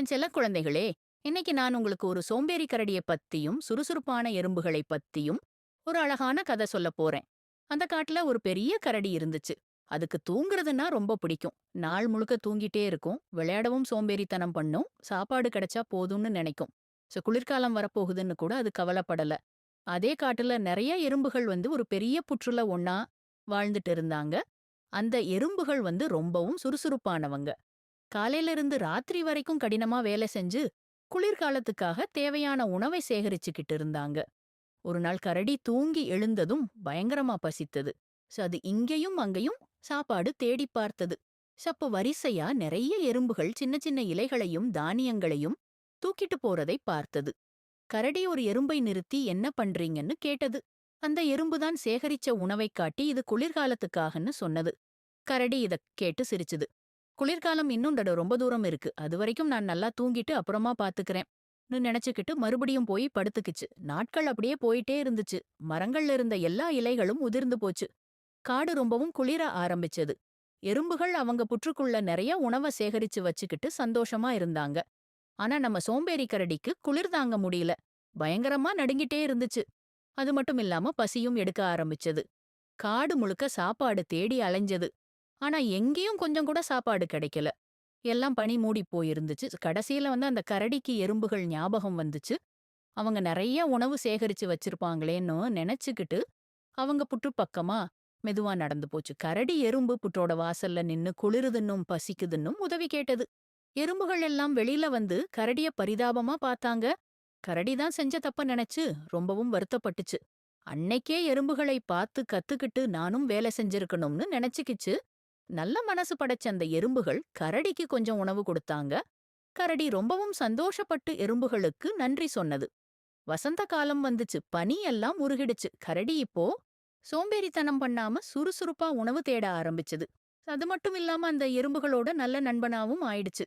என் செல்ல குழந்தைகளே இன்னைக்கு நான் உங்களுக்கு ஒரு சோம்பேறி கரடியை பத்தியும் சுறுசுறுப்பான எறும்புகளை பத்தியும் ஒரு அழகான கதை சொல்லப் போறேன். அந்த காட்டுல ஒரு பெரிய கரடி இருந்துச்சு. அதுக்கு தூங்குறதுன்னா ரொம்ப பிடிக்கும். நாள் முழுக்க தூங்கிட்டே இருக்கும். விளையாடவும் சோம்பேறித்தனம் பண்ணும். சாப்பாடு கிடைச்சா போதும்னு நினைக்கும். சோ குளிர்காலம் வரப்போகுதுன்னு கூட அது கவலைப்படல. அதே காட்டுல நிறைய எறும்புகள் வந்து ஒரு பெரிய புற்றுல ஒன்னா வாழ்ந்துட்டு இருந்தாங்க. அந்த எறும்புகள் வந்து ரொம்பவும் சுறுசுறுப்பானவங்க. காலையில இருந்து ராத்திரி வரைக்கும் கடினமா வேலை செஞ்சு குளிர்காலத்துக்காக தேவையான உணவை சேகரிச்சுக்கிட்டு இருந்தாங்க. ஒரு நாள் கரடி தூங்கி எழுந்ததும் பயங்கரமா பசித்தது. சோ அது இங்கேயும் அங்கேயும் சாப்பாடு தேடி பார்த்தது. சப்ப வரிசையா நிறைய எறும்புகள் சின்ன சின்ன இலைகளையும் தானியங்களையும் தூக்கிட்டு போறதை பார்த்தது. கரடி ஒரு எறும்பை நிறுத்தி என்ன பண்றீங்கன்னு கேட்டது. அந்த எறும்புதான் சேகரிச்ச உணவைக் காட்டி இது குளிர்காலத்துக்காகன்னு சொன்னது. கரடி இத கேட்டு சிரிச்சுது. குளிர்காலம் இன்னும் தட ரொம்ப தூரம் இருக்கு. அது வரைக்கும் நான் நல்லா தூங்கிட்டு அப்புறமா பாத்துக்கிறேன். நினைச்சுக்கிட்டு மறுபடியும் போய் படுத்துக்குச்சு. நாட்கள் அப்படியே போயிட்டே இருந்துச்சு. மரங்கள்ல இருந்த எல்லா இலைகளும் உதிர்ந்து போச்சு. காடு ரொம்பவும் குளிர ஆரம்பிச்சது. எறும்புகள் அவங்க புற்றுக்குள்ள நிறைய உணவை சேகரிச்சு வச்சுக்கிட்டு சந்தோஷமா இருந்தாங்க. ஆனா நம்ம சோம்பேறி கரடிக்கு குளிர் தாங்க முடியல. பயங்கரமா நடுங்கிட்டே இருந்துச்சு. அது மட்டும் இல்லாம பசியும் எடுக்க ஆரம்பிச்சது. காடு முழுக்க சாப்பாடு தேடி அலைஞ்சது. ஆனா எங்கேயும் கொஞ்சம் கூட சாப்பாடு கிடைக்கல. எல்லாம் பனி மூடி போயிருந்துச்சு. கடைசியில வந்து அந்த கரடிக்கு எறும்புகள் ஞாபகம் வந்துச்சு. அவங்க நிறைய உணவு சேகரிச்சு வச்சிருப்பாங்களேன்னு நினைச்சுக்கிட்டு அவங்க புற்று பக்கமா மெதுவா நடந்து போச்சு. கரடி எறும்பு புற்றோட வாசல்ல நின்னு குளிருதுன்னும் பசிக்குதுன்னும் உதவி கேட்டது. எறும்புகள் எல்லாம் வெளியில வந்து கரடிய பரிதாபமா பார்த்தாங்க. கரடி தான் செஞ்ச தப்ப நினைச்சு ரொம்பவும் வருத்தப்பட்டுச்சு. அன்னைக்கே எறும்புகளை பார்த்து கத்துக்கிட்டு நானும் வேலை செஞ்சிருக்கணும்னு நினைச்சுக்கிச்சு. நல்ல மனசு படைச்ச அந்த எறும்புகள் கரடிக்கு கொஞ்சம் உணவு கொடுத்தாங்க. கரடி ரொம்பவும் சந்தோஷப்பட்டு எறும்புகளுக்கு நன்றி சொன்னது. வசந்த காலம் வந்துச்சு. பனி எல்லாம் உருகிடுச்சு. கரடி இப்போ சோம்பேறித்தனம் பண்ணாம சுறுசுறுப்பா உணவு தேட ஆரம்பிச்சது. அது மட்டும் இல்லாம அந்த எறும்புகளோட நல்ல நண்பனாவும் ஆயிடுச்சு.